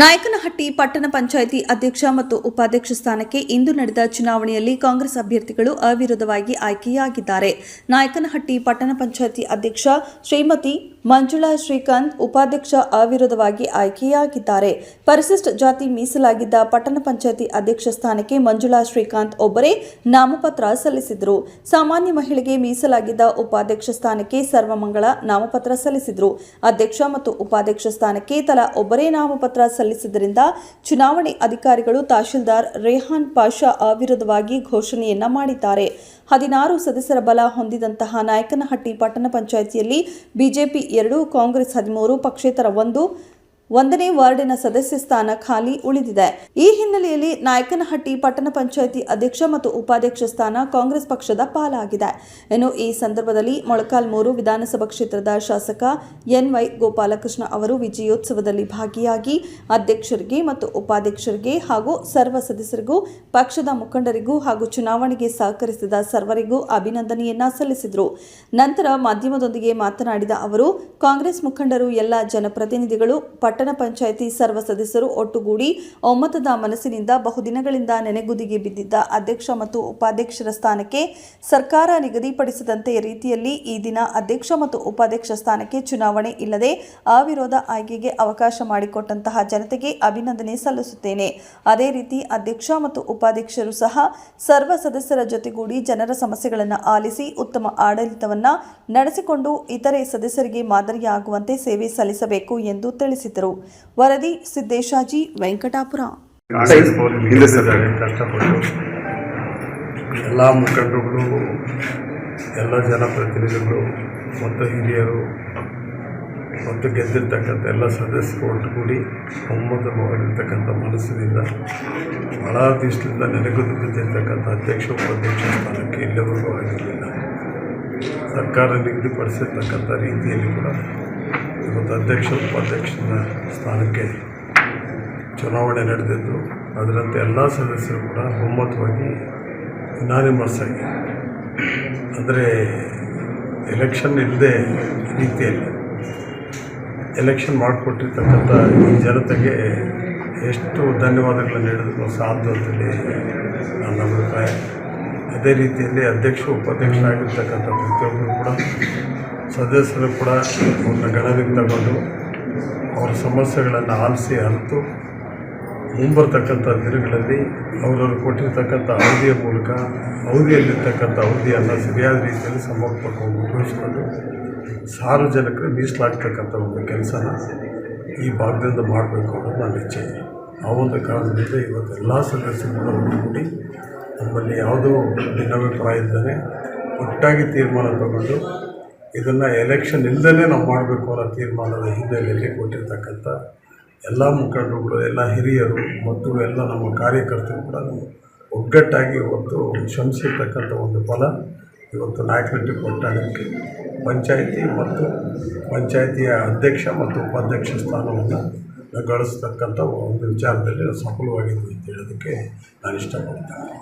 ನಾಯಕನಹಟ್ಟಿ ಪಟ್ಟಣ ಪಂಚಾಯಿತಿ ಅಧ್ಯಕ್ಷ ಮತ್ತು ಉಪಾಧ್ಯಕ್ಷ ಸ್ಥಾನಕ್ಕೆ ಇಂದು ನಡೆದ ಚುನಾವಣೆಯಲ್ಲಿ ಕಾಂಗ್ರೆಸ್ ಅಭ್ಯರ್ಥಿಗಳು ಅವಿರೋಧವಾಗಿ ಆಯ್ಕೆಯಾಗಿದ್ದಾರೆ. ನಾಯಕನಹಟ್ಟಿ ಪಟ್ಟಣ ಪಂಚಾಯಿತಿ ಅಧ್ಯಕ್ಷ ಶ್ರೀಮತಿ ಮಂಜುಳಾ ಶ್ರೀಕಾಂತ್ ಉಪಾಧ್ಯಕ್ಷ ಅವಿರೋಧವಾಗಿ ಆಯ್ಕೆಯಾಗಿದ್ದಾರೆ. ಪರಿಶಿಷ್ಟ ಜಾತಿ ಮೀಸಲಾಗಿದ್ದ ಪಟ್ಟಣ ಪಂಚಾಯಿತಿ ಅಧ್ಯಕ್ಷ ಸ್ಥಾನಕ್ಕೆ ಮಂಜುಳಾ ಶ್ರೀಕಾಂತ್ ಒಬ್ಬರೇ ನಾಮಪತ್ರ ಸಲ್ಲಿಸಿದರು. ಸಾಮಾನ್ಯ ಮಹಿಳೆಗೆ ಮೀಸಲಾಗಿದ್ದ ಉಪಾಧ್ಯಕ್ಷ ಸ್ಥಾನಕ್ಕೆ ಸರ್ವಮಂಗಳ ನಾಮಪತ್ರ ಸಲ್ಲಿಸಿದರು. ಅಧ್ಯಕ್ಷ ಮತ್ತು ಉಪಾಧ್ಯಕ್ಷ ಸ್ಥಾನಕ್ಕೆ ತಲಾ ಒಬ್ಬರೇ ನಾಮಪತ್ರ ಸಲ್ಲಿಸಿದ್ದರಿಂದ ಚುನಾವಣೆ ಅಧಿಕಾರಿಗಳು ತಹಶೀಲ್ದಾರ್ ರೇಹಾನ್ ಪಾಷಾ ಅವಿರೋಧವಾಗಿ ಘೋಷಣೆಯನ್ನ ಮಾಡಿದ್ದಾರೆ. ಹದಿನಾರು ಸದಸ್ಯರ ಬಲ ಹೊಂದಿದಂತಹ ನಾಯಕನಹಟ್ಟಿ ಪಟ್ಟಣ ಪಂಚಾಯಿತಿಯಲ್ಲಿ ಬಿಜೆಪಿ ಎರಡು, ಕಾಂಗ್ರೆಸ್ ಹದಿಮೂರು, ಪಕ್ಷೇತರ ಒಂದು ಒಂದನೇ ವಾರ್ಡಿನ ಸದಸ್ಯ ಸ್ಥಾನ ಖಾಲಿ ಉಳಿದಿದೆ. ಈ ಹಿನ್ನೆಲೆಯಲ್ಲಿ ನಾಯಕನಹಟ್ಟಿ ಪಟ್ಟಣ ಪಂಚಾಯಿತಿ ಅಧ್ಯಕ್ಷ ಮತ್ತು ಉಪಾಧ್ಯಕ್ಷ ಸ್ಥಾನ ಕಾಂಗ್ರೆಸ್ ಪಕ್ಷದ ಪಾಲಾಗಿದೆ. ಇನ್ನು ಈ ಸಂದರ್ಭದಲ್ಲಿ ಮೊಳಕಾಲ್ಮೂರು ವಿಧಾನಸಭಾ ಕ್ಷೇತ್ರದ ಶಾಸಕ ಎನ್ ವೈ ಗೋಪಾಲಕೃಷ್ಣ ಅವರು ವಿಜಯೋತ್ಸವದಲ್ಲಿ ಭಾಗಿಯಾಗಿ ಅಧ್ಯಕ್ಷರಿಗೆ ಮತ್ತು ಉಪಾಧ್ಯಕ್ಷರಿಗೆ ಹಾಗೂ ಸರ್ವ ಸದಸ್ಯರಿಗೂ, ಪಕ್ಷದ ಮುಖಂಡರಿಗೂ ಹಾಗೂ ಚುನಾವಣೆಗೆ ಸಹಕರಿಸಿದ ಸರ್ವರಿಗೂ ಅಭಿನಂದನೆಯನ್ನ ಸಲ್ಲಿಸಿದರು. ನಂತರ ಮಾಧ್ಯಮದೊಂದಿಗೆ ಮಾತನಾಡಿದ ಅವರು, ಕಾಂಗ್ರೆಸ್ ಮುಖಂಡರು ಎಲ್ಲ ಜನಪ್ರತಿನಿಧಿಗಳು ಪಟ್ಟಣ ಪಂಚಾಯಿತಿ ಸರ್ವ ಸದಸ್ಯರು ಒಟ್ಟುಗೂಡಿ ಒಮ್ಮತದ ಮನಸ್ಸಿನಿಂದ ಬಹುದಿನಗಳಿಂದ ನೆನೆಗುದಿಗೆ ಬಿದ್ದಿದ್ದ ಅಧ್ಯಕ್ಷ ಮತ್ತು ಉಪಾಧ್ಯಕ್ಷರ ಸ್ಥಾನಕ್ಕೆ ಸರ್ಕಾರ ನಿಗದಿಪಡಿಸಿದಂತೆ ರೀತಿಯಲ್ಲಿ ಈ ದಿನ ಅಧ್ಯಕ್ಷ ಮತ್ತು ಉಪಾಧ್ಯಕ್ಷ ಸ್ಥಾನಕ್ಕೆ ಚುನಾವಣೆ ಇಲ್ಲದೆ ಅವಿರೋಧ ಆಯ್ಕೆಗೆ ಅವಕಾಶ ಮಾಡಿಕೊಟ್ಟಂತಹ ಜನತೆಗೆ ಅಭಿನಂದನೆ ಸಲ್ಲಿಸುತ್ತೇನೆ. ಅದೇ ರೀತಿ ಅಧ್ಯಕ್ಷ ಮತ್ತು ಉಪಾಧ್ಯಕ್ಷರು ಸಹ ಸರ್ವ ಸದಸ್ಯರ ಜೊತೆಗೂಡಿ ಜನರ ಸಮಸ್ಯೆಗಳನ್ನು ಆಲಿಸಿ ಉತ್ತಮ ಆಡಳಿತವನ್ನು ನಡೆಸಿಕೊಂಡು ಇತರೆ ಸದಸ್ಯರಿಗೆ ಮಾದರಿಯಾಗುವಂತೆ ಸೇವೆ ಸಲ್ಲಿಸಬೇಕು ಎಂದು ತಿಳಿಸಿದರು. ವರದಿ ಸಿದ್ದೇಶಾಜಿ ವೆಂಕಟಾಪುರ. ಎಲ್ಲ ಮುಖಂಡರುಗಳು, ಎಲ್ಲ ಜನಪ್ರತಿನಿಧಿಗಳು, ಮತ್ತು ಹಿರಿಯರು, ಮತ್ತು ಗೆದ್ದಿರ್ತಕ್ಕಂಥ ಎಲ್ಲ ಸದಸ್ಯರು ಒಟ್ಟುಗೂಡಿ ಒಮ್ಮತ ಮಾಡಿರ್ತಕ್ಕಂಥ ಮನಸ್ಸಿನಿಂದ ಬಹಳ ದಿವಸದಿಂದ ನೆನೆಗುದು ಬಿದ್ದಿರ್ತಕ್ಕಂಥ ಅಧ್ಯಕ್ಷ, ಉಪಾಧ್ಯಕ್ಷ ಸ್ಥಾನಕ್ಕೆ ಇಲ್ಲಿವರೆಗೂ ಆಗಿರಲಿಲ್ಲ. ಸರ್ಕಾರ ನಿಗದಿಪಡಿಸಿರ್ತಕ್ಕಂಥ ರೀತಿಯಲ್ಲಿ ಕೂಡ ಇವತ್ತು ಅಧ್ಯಕ್ಷ ಉಪಾಧ್ಯಕ್ಷನ ಸ್ಥಾನಕ್ಕೆ ಚುನಾವಣೆ ನಡೆದಿದ್ದು, ಅದರಂತೆ ಎಲ್ಲ ಸದಸ್ಯರು ಕೂಡ ಒಮ್ಮತವಾಗಿ ಅನಾನಿಮಸ್ ಆಗಿ ಅಂದರೆ ಎಲೆಕ್ಷನ್ ಇಲ್ಲದೆ ರೀತಿಯಲ್ಲಿ ಎಲೆಕ್ಷನ್ ಮಾಡಿಕೊಟ್ಟಿರ್ತಕ್ಕಂಥ ಈ ಜನತೆಗೆ ಎಷ್ಟು ಧನ್ಯವಾದಗಳನ್ನು ಹೇಳಿದ್ರು ಸಾಲದು ಅಂತೇಳಿ ನನ್ನ ಅಭಿಪ್ರಾಯ. ಅದೇ ರೀತಿಯಲ್ಲಿ ಅಧ್ಯಕ್ಷ, ಉಪಾಧ್ಯಕ್ಷರಾಗಿರ್ತಕ್ಕಂಥ ಪ್ರತಿಯೊಬ್ಬರು ಕೂಡ ಸದಸ್ಯರು ಕೂಡ ಒಂದು ಗಣನೆಗೆ ತಗೊಂಡು ಅವರ ಸಮಸ್ಯೆಗಳನ್ನು ಆಲಿಸಿ ಅರಿತು ಮುಂಬರ್ತಕ್ಕಂಥ ದಿನಗಳಲ್ಲಿ ಅವರವರು ಕೊಟ್ಟಿರ್ತಕ್ಕಂಥ ಅವಧಿಯ ಮೂಲಕ ಅವಧಿಯಲ್ಲಿರ್ತಕ್ಕಂಥ ಅವಧಿಯನ್ನು ಸರಿಯಾದ ರೀತಿಯಲ್ಲಿ ಸಮರ್ಪಕವಾಗಿ ಉಪಯೋಗಿಸ್ಕೊಂಡು ಸಾರ್ವಜನಿಕರು ಮೀಸಲಾಗ್ತಕ್ಕಂಥ ಒಂದು ಕೆಲಸನ ಈ ಭಾಗದಿಂದ ಮಾಡಬೇಕು ಅನ್ನೋದು ನನ್ನ ಇಚ್ಛೆ. ಆ ಒಂದು ಕಾರಣದಿಂದ ಇವತ್ತು ಎಲ್ಲ ಸದಸ್ಯರು ಒಟ್ಟುಗೂಡಿ ನಮ್ಮಲ್ಲಿ ಯಾವುದೋ ಭಿನ್ನಾಭಿಪ್ರಾಯ ಇದ್ದಾನೆ ಒಟ್ಟಾಗಿ ತೀರ್ಮಾನ ತಗೊಂಡು ಇದನ್ನು ಎಲೆಕ್ಷನ್ ಇಲ್ಲದೇ ನಾವು ಮಾಡಬೇಕು ಅನ್ನೋ ತೀರ್ಮಾನದ ಹಿನ್ನೆಲೆಯಲ್ಲಿ ಕೊಟ್ಟಿರ್ತಕ್ಕಂಥ ಎಲ್ಲ ಮುಖಂಡರುಗಳು, ಎಲ್ಲ ಹಿರಿಯರು ಮತ್ತು ಎಲ್ಲ ನಮ್ಮ ಕಾರ್ಯಕರ್ತರು ಕೂಡ ಒಗ್ಗಟ್ಟಾಗಿ ಇವತ್ತು ಶ್ರಮಿಸಿರ್ತಕ್ಕಂಥ ಒಂದು ಫಲ ಇವತ್ತು ನಾಯಕರೆಡ್ಡಿ ಕೊಟ್ಟಾಗಕ್ಕೆ ಪಂಚಾಯಿತಿ ಮತ್ತು ಪಂಚಾಯಿತಿಯ ಅಧ್ಯಕ್ಷ ಮತ್ತು ಉಪಾಧ್ಯಕ್ಷ ಸ್ಥಾನವನ್ನು ಗಳಿಸ್ತಕ್ಕಂಥ ಒಂದು ವಿಚಾರದಲ್ಲಿ ಸಫಲವಾಗಿದೆ ಅಂತ ಹೇಳೋದಕ್ಕೆ ನಾನು ಇಷ್ಟಪಡ್ತೇನೆ